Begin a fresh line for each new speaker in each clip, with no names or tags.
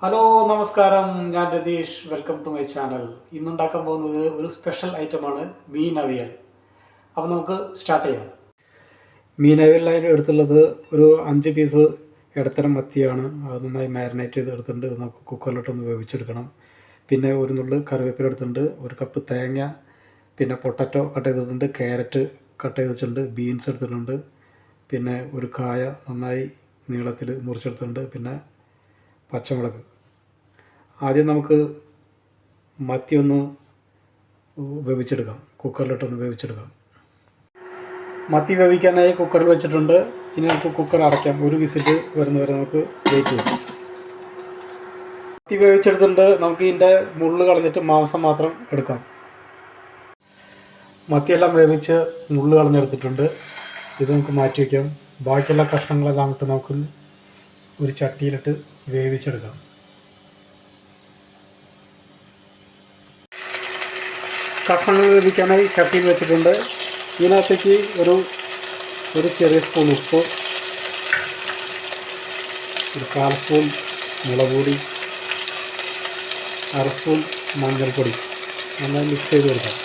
Hello നമസ്കാരം. ഞാൻ Ratheesh. Welcome to my channel ഇന്നുണ്ടാക്കാൻ പോകുന്നത് ഒരു സ്പെഷ്യൽ ഐറ്റമാണ് മീൻ അവിയൽ അപ്പോൾ നമുക്ക് സ്റ്റാർട്ട് ചെയ്യാം. മീൻ അവിയലിനായിട്ട് എടുത്തുള്ളത് ഒരു അഞ്ച് പീസ് ഇടത്തരം മത്തിയാണ്. അത് നന്നായി മാരിനേറ്റ് ചെയ്ത് എടുത്തിട്ടുണ്ട്. നമുക്ക് കുക്കറിലിട്ടൊന്ന് വേവിച്ചെടുക്കണം. പിന്നെ ഒരു നുള്ളു കറിവേപ്പില എടുത്തിട്ടുണ്ട്. ഒരു കപ്പ് തേങ്ങ പിന്നെ പൊട്ടറ്റോ കട്ട് ചെയ്തിട്ടുണ്ട് ക്യാരറ്റ് കട്ട് ചെയ്ത് വെച്ചിട്ടുണ്ട്. ബീൻസ് എടുത്തിട്ടുണ്ട്. പിന്നെ ഒരു കായ നന്നായി നീളത്തിൽ മുറിച്ചെടുത്തിട്ടുണ്ട്. പിന്നെ പച്ചമുളക്. ആദ്യം നമുക്ക് മത്തി ഒന്ന് വേവിച്ചെടുക്കാം. കുക്കറിലിട്ടൊന്ന് വേവിച്ചെടുക്കാം. മത്തി വേവിക്കാനായി കുക്കറിൽ വെച്ചിട്ടുണ്ട്. ഇനി നമുക്ക് കുക്കർ അടയ്ക്കാം. ഒരു വിസിറ്റ് വരുന്നവരെ നമുക്ക് വെയിറ്റ് ചെയ്യാം. മത്തി വേവിച്ചെടുത്തിട്ടുണ്ട്. നമുക്ക് ഇതിന്റെ മുള്ള് കളഞ്ഞിട്ട് മാംസം മാത്രം എടുക്കാം. മത്തിയെല്ലാം വേവിച്ച് മുള്ള് കളഞ്ഞെടുത്തിട്ടുണ്ട്. ഇത് നമുക്ക് മാറ്റി വയ്ക്കാം ബാക്കിയുള്ള കഷ്ണങ്ങളെല്ലാം നമുക്ക് ഒരു ചട്ടിയിലിട്ട് വേവിച്ചെടുക്കാം. കഷ്ണങ്ങൾ വേവിക്കാനായി ചട്ടിയിൽ വെച്ചിട്ടുണ്ട്. ഇതിനകത്തേക്ക് ഒരു ഒരു ചെറിയ സ്പൂൺ ഉപ്പ് ഒരു കാൽ സ്പൂൺ മുളക് പൊടി അര സ്പൂൺ മഞ്ഞൾപ്പൊടി. നന്നായി മിക്സ് ചെയ്ത് കൊടുക്കാം.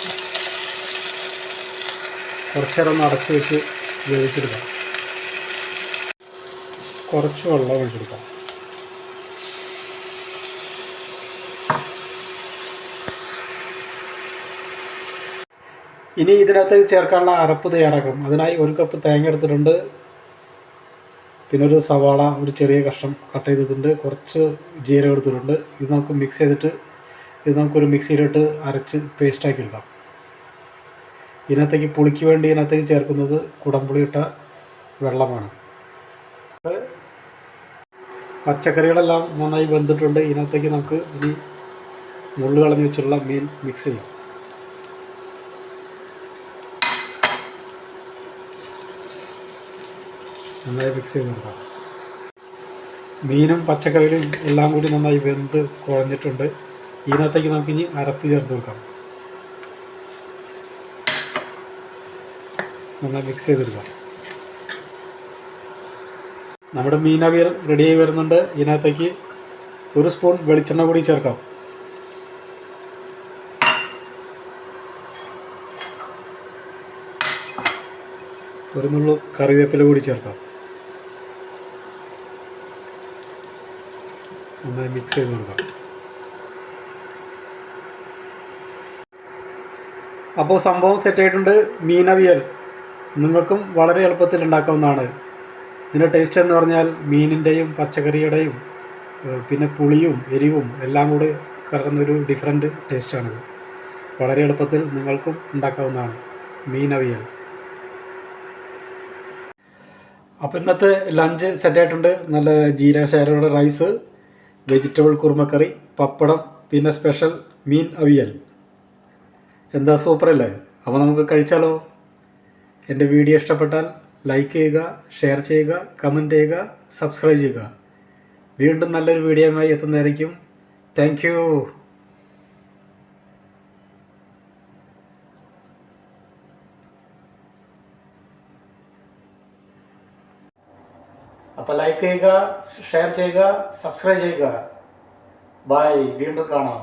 കുറച്ചേരം അടച്ച് വെച്ച് വേവിച്ചെടുക്കാം. കുറച്ച് വെള്ളം ഒഴിച്ചെടുക്കാം. ഇനി ഇതിനകത്ത് ചേർക്കാനുള്ള അരപ്പ് തയ്യാറാക്കും. അതിനായി ഒരു കപ്പ് തേങ്ങ എടുത്തിട്ടുണ്ട്. പിന്നെ ഒരു സവാള ഒരു ചെറിയ കഷ്ണം കട്ട് ചെയ്തിട്ടുണ്ട്. കുറച്ച് ജീരകം എടുത്തിട്ടുണ്ട്. ഇത് നമുക്ക് മിക്സ് ചെയ്തിട്ട് ഇത് നമുക്കൊരു മിക്സിയിലിട്ട് അരച്ച് പേസ്റ്റാക്കി എടുക്കാം. ഇതിനകത്തേക്ക് പുളിക്ക് വേണ്ടി ഇതിനകത്തേക്ക് ചേർക്കുന്നത് കുടംപുളി ഇട്ട വെള്ളമാണ്. പച്ചക്കറികളെല്ലാം നന്നായി വെന്തിട്ടുണ്ട്. ഇതിനകത്തേക്ക് നമുക്ക് ഇനി മുള്ളു കളഞ്ഞ് വെച്ചുള്ള മീൻ മിക്സ് ചെയ്യാം. നന്നായി മിക്സ് നോക്കാം മീനും പച്ചക്കറികളും എല്ലാം കൂടി നന്നായി വെന്ത് കുഴഞ്ഞിട്ടുണ്ട്. ഇതിനകത്തേക്ക് നമുക്കിനി അരപ്പ് ചേർത്ത് വെക്കാം. നന്നായി മിക്സ് ചെയ്തെടുക്കാം. നമ്മുടെ മീനവിയൽ റെഡിയായി വരുന്നുണ്ട്. ഇതിനകത്തേക്ക് ഒരു സ്പൂൺ വെളിച്ചെണ്ണ കൂടി ചേർക്കാം. ഒരു നുള്ളു കറിവേപ്പില കൂടി ചേർക്കാം. നന്നായി മിക്സ് ചെയ്ത് കൊടുക്കാം. അപ്പോൾ സംഭവം സെറ്റ് ആയിട്ടുണ്ട് മീനവിയൽ നിങ്ങൾക്കും വളരെ എളുപ്പത്തിൽ ഉണ്ടാക്കാവുന്നതാണ്. ഇതിന്റെ ടേസ്റ്റ് എന്ന് പറഞ്ഞാൽ മീനിന്റെയും പച്ചക്കറിയുടെയും പിന്നെ പുളിയും എരിവും എല്ലാം കൂടി കലർന്നൊരു ഡിഫറെന്റ് ടേസ്റ്റാണിത് വളരെ എളുപ്പത്തിൽ നിങ്ങൾക്കും ഉണ്ടാക്കാവുന്നതാണ് മീനവിയൽ അപ്പോൾ ഇന്നത്തെ ലഞ്ച് സെറ്റായിട്ടുണ്ട് നല്ല ജീരക ശാരയുടെ റൈസ് വെജിറ്റബിൾ കുറുമക്കറി പപ്പടം പിന്നെ സ്പെഷ്യൽ മീൻ അവിയൽ. എന്താ സൂപ്പറല്ലേ? അപ്പോൾ നമുക്ക് കഴിച്ചാലോ? എന്റെ വീഡിയോ ഇഷ്ടപ്പെട്ടാൽ ലൈക്ക് ചെയ്യുക ഷെയർ ചെയ്യുക കമന്റ് ചെയ്യുക സബ്സ്ക്രൈബ് ചെയ്യുക. വീണ്ടും നല്ലൊരു വീഡിയോയുമായി എത്തുന്നതായിരിക്കും. താങ്ക് അപ്പോൾ ലൈക്ക് ചെയ്യുക ഷെയർ ചെയ്യുക സബ്സ്ക്രൈബ് ചെയ്യുക. ബൈ വീണ്ടും കാണാം.